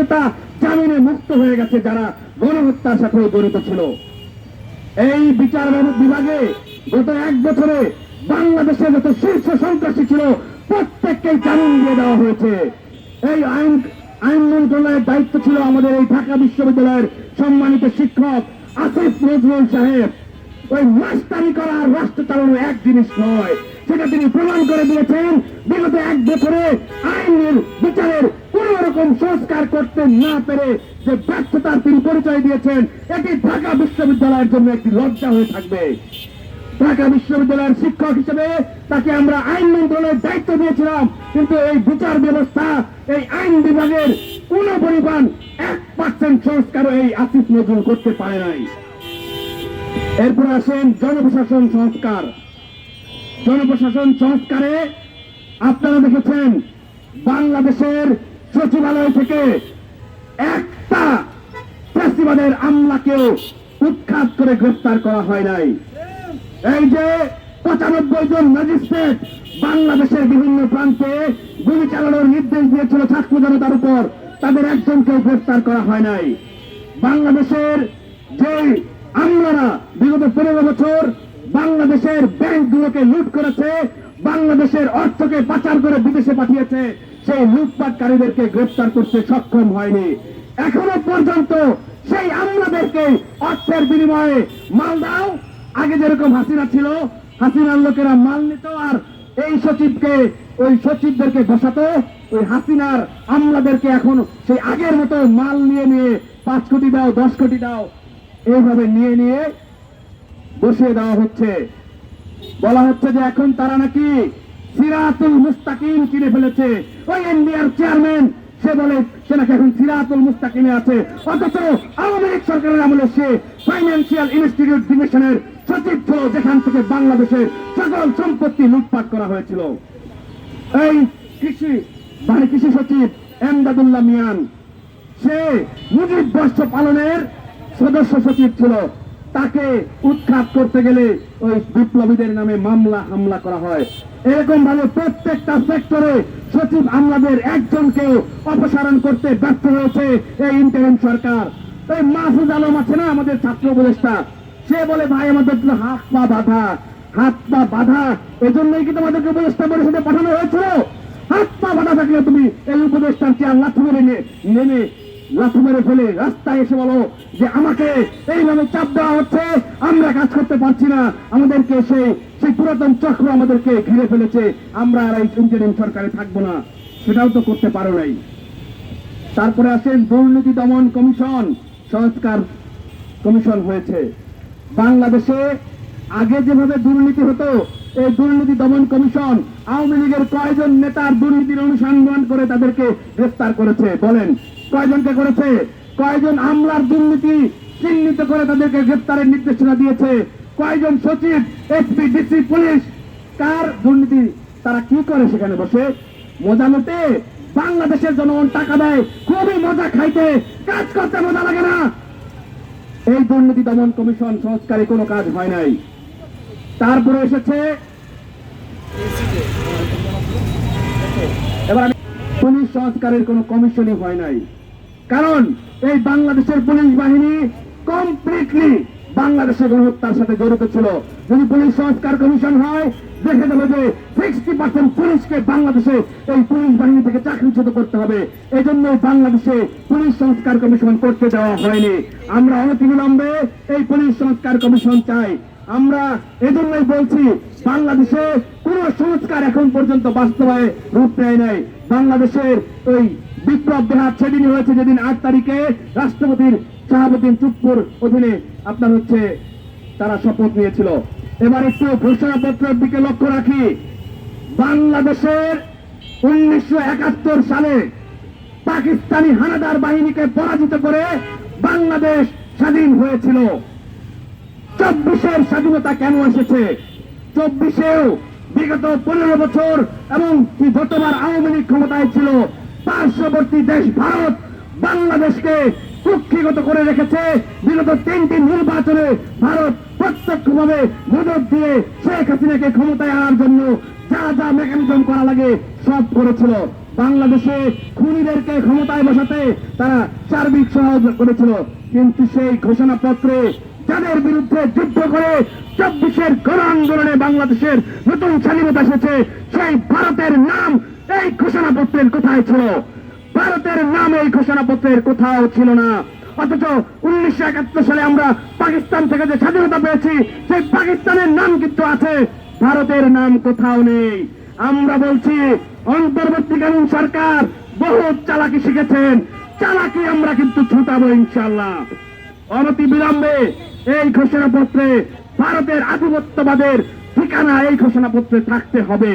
নেতা জামিনে মুক্ত হয়ে গেছে যারা গণহত্যার সাথে জড়িত ছিল। এই বিচার বিভাগে গত এক বছরে বাংলাদেশে যত শীর্ষ সন্ত্রাসী ছিল প্রত্যেককে জামিন দিয়ে দেওয়া হয়েছে। এই আইন আইন মন্ত্রণালয়ের দায়িত্ব ছিল আমাদের এই ঢাকা বিশ্ববিদ্যালয়ের সম্মানিত শিক্ষক আসিফ নজরুল সাহেব। ওই মাস্তানি করা রাষ্ট্র চালানো এক জিনিস নয়, সেটা তিনি প্রমাণ করে দিয়েছেন। বিগত এক বছরে আইনের বিচারের কোন রকম সংস্কার করতে না পেরে যে ব্যর্থতার তিনি পরিচয় দিয়েছেন, এটি ঢাকা বিশ্ববিদ্যালয়ের জন্য একটি লজ্জা হয়ে থাকবে। ঢাকা বিশ্ববিদ্যালয়ের শিক্ষক হিসেবে তাকে আমরা আইন মন্ত্রণালয়ের দায়িত্ব দিয়েছিলাম, কিন্তু এই বিচার ব্যবস্থা, এই আইন বিভাগের কোন পরিমাণ এক পার্সেন্ট সংস্কারও এই আসিফ নজরুল করতে পারে নাই। এরপর আসেন জনপ্রশাসন সংস্কার। জনপ্রশাসন সংস্কারে আপনারা দেখেছেন, বাংলাদেশের সচিবালয় থেকে একটা ফ্যাসিবাদের আমলাকেও উৎখাত করে গ্রেফতার করা হয় নাই। এই যে পঁচানব্বই জন ম্যাজিস্ট্রেট বাংলাদেশের বিভিন্ন প্রান্তে গুলি চালানোর নির্দেশ দিয়েছিল ছাত্র জনতার উপর, তাদের একজনকেও গ্রেফতার করা হয় নাই। বাংলাদেশের যে আমলারা বিগত পনেরো বছর বাংলাদেশের ব্যাংকগুলোকে লুট করেছে, বাংলাদেশের অর্থকে পাচার করে বিদেশে পাঠিয়েছে সেই লুটপাটকারীদেরকে গ্রেফতার করতে সক্ষম হয়নি। এখনও পর্যন্ত সেই আমলাদেরকে অর্থের বিনিময়ে মাল দাও। আগে যেরকম হাসিনা ছিল, হাসিনার লোকেরা মাল নিত আর এই সচিবকে, ওই সচিবদেরকে বসাতো। ওই হাসিনার আমলাদেরকে এখন সেই আগের মতো মাল নিয়ে নিয়ে পাঁচ কোটি দাও, দশ কোটি দাও, এইভাবে নিয়ে নিয়ে বসিয়ে দেওয়া হচ্ছে। বলা হচ্ছে যে এখন তারা নাকি সিরাতুল মুস্তাকিম কিনে ফেলেছে। ওই এনডিআর চেয়ারম্যান, সে বলে, সে নাকি এখন সিরাতুল মুস্তাকিমে আছে। অথচ আওয়ামী লীগ সরকারের আমলে সে ফাইন্যান্সিয়াল ইনস্টিটিউট ডিভিশনের সচিব ছিল যেখান থেকে বাংলাদেশের সকল সম্পত্তি লুটপাট করা হয়েছিল। এই কৃষি মানে কৃষি সচিব এমদাদুল্লাহ মিয়ান, সে মুজিব বর্ষ পালনের সদস্য সচিব ছিল। তাকে উৎখাত করতে গেলে ওই বিপ্লবীদের নামে মামলা, হামলা করা হয়। এরকম ভাবে প্রত্যেকটা সেক্টরে সচিব আমলাদের একজনকেও অপসারণ করতে ব্যর্থ হয়েছে এই ইন্টারিম সরকার। এই মাহফুজ আলম আছে না আমাদের ছাত্র উপদেষ্টা? সে বলে, ভাই, আমাদের তো হাত পা বাধা। হাত পা বাধা, এজন্যই কি তোমাদেরকে উপদেষ্টা পরিষদে পাঠানো হয়েছিল? হাত পা বাধা থাকলে তুমি এই উপদেষ্টার চেয়ার লাথি মেরে নেমে লাথি মেরে ফেলে রাস্তায় এসে বলো যে আমাকে এইভাবে চাপ দেওয়া হচ্ছে, আমরা কাজ করতে পারছি না। আমাদেরকে সেই সেই পুরাতন চক্র আমাদেরকে ঘিরে ফেলেছে। আমরা আর এই ইন্টারিম সরকারে থাকব না। সেটাও তো করতে পারো নাই। তারপরে আসেন দুর্নীতি দমন কমিশন, সংস্কার কমিশন হয়েছে। বাংলাদেশে আগে যেভাবে দুর্নীতি হতো, এই দুর্নীতি দমন কমিশন আওয়ামী লীগের কয়জন নেতার দুর্নীতির অনুসন্ধান করে তাদেরকে গ্রেফতার করেছে? বলেন। কয়জনকে করেছে? কয়জন আমলার দুর্নীতি চিহ্নিত করে তাদেরকে গ্রেফতারের নির্দেশনা দিয়েছে? কয়জন সচিব, এসপি, ডিসি, পুলিশ? কার দুর্নীতি? তারা কি করে সেখানে বসে? মজা মতে বাংলাদেশের জনগণ টাকা দেয়, খুবই মজা খাইতে, কাজ করতে মজা লাগে না। এই দুর্নীতি দমন কমিশন সংস্কারে কোনো কাজ হয় নাই। তারপরে এসেছে এবার পুলিশ সংস্কারের কোনো কমিশনই হয় নাই। কারণ এই বাংলাদেশের পুলিশ বাহিনী কমপ্লিটলি বাংলাদেশের গণহত্যার সাথে জড়িত ছিল। যদি পুলিশ সংস্কার কমিশন হয়, দেখে দেবে যে সিক্সটি পার্সেন্ট পুলিশকে বাংলাদেশে এই পুলিশ বাহিনী থেকে চাকরিচ্যুত করতে হবে। এই জন্য বাংলাদেশে পুলিশ সংস্কার কমিশন করতে দেওয়া হয়নি। আমরা অনতিবিলম্বে এই পুলিশ সংস্কার কমিশন চাই। আমরা এজন্যই বলছি, বাংলাদেশে কোন সংস্কার এখন পর্যন্ত বাস্তবায় রূপ নেয় নাই। বাংলাদেশের ওই বিপ্লব দেহাত সেদিনই হয়েছে যেদিন আট তারিখে রাষ্ট্রপতির শাহাবুদ্দিন চুপ্পুর অধীনে আপনার হচ্ছে তারা শপথ নিয়েছিল। এবার একটু ঘোষণাপত্রের দিকে লক্ষ্য রাখি। বাংলাদেশের উনিশশো একাত্তর সালে পাকিস্তানি হানাদার বাহিনীকে পরাজিত করে বাংলাদেশ স্বাধীন হয়েছিল। চব্বিশের স্বাধীনতা কেন এসেছে? চব্বিশেও বিগত পনেরো বছর এবং কি যতবার আওয়ামী লীগ ক্ষমতায় ছিল? পার্শ্ববর্তী দেশ ভারত বাংলাদেশকে কুক্ষিগত করে রেখেছে। বিগত তিনটি নির্বাচনে ভারত প্রত্যক্ষভাবে মদত দিয়ে শেখ হাসিনাকে ক্ষমতায় আনার জন্য যা যা মেকানিজম করা লাগে সব করেছিল। বাংলাদেশে খুনিদেরকে ক্ষমতায় বসাতে তারা সার্বিক সহযোগিতা করেছিল। কিন্তু সেই ঘোষণাপত্রে যাদের বিরুদ্ধে যুদ্ধ করে চব্বিশের গণ আন্দোলনে বাংলাদেশের নতুন স্বাধীনতা এসেছে, সেই ভারতের নাম এই ঘোষণাপত্রের কোথায় ছিল? ভারতের নাম এই ঘোষণাপত্রের কোথাও ছিল না। অথচ উনিশশো একাত্তর সালে আমরা পাকিস্তান থেকে যে স্বাধীনতা পেয়েছি, সেই পাকিস্তানের নাম কিন্তু আছে। ভারতের নাম কোথাও নেই। আমরা বলছি, অন্তর্বর্তীকালীন সরকার বহু চালাকি শিখেছেন। চালাকি আমরা কিন্তু ছুটাবো ইনশাল্লাহ অনতি বিলম্বে এই ঘোষণাপত্রে ভারতের আধিপত্যবাদের ঠিকানা এই ঘোষণাপত্রে থাকতে হবে।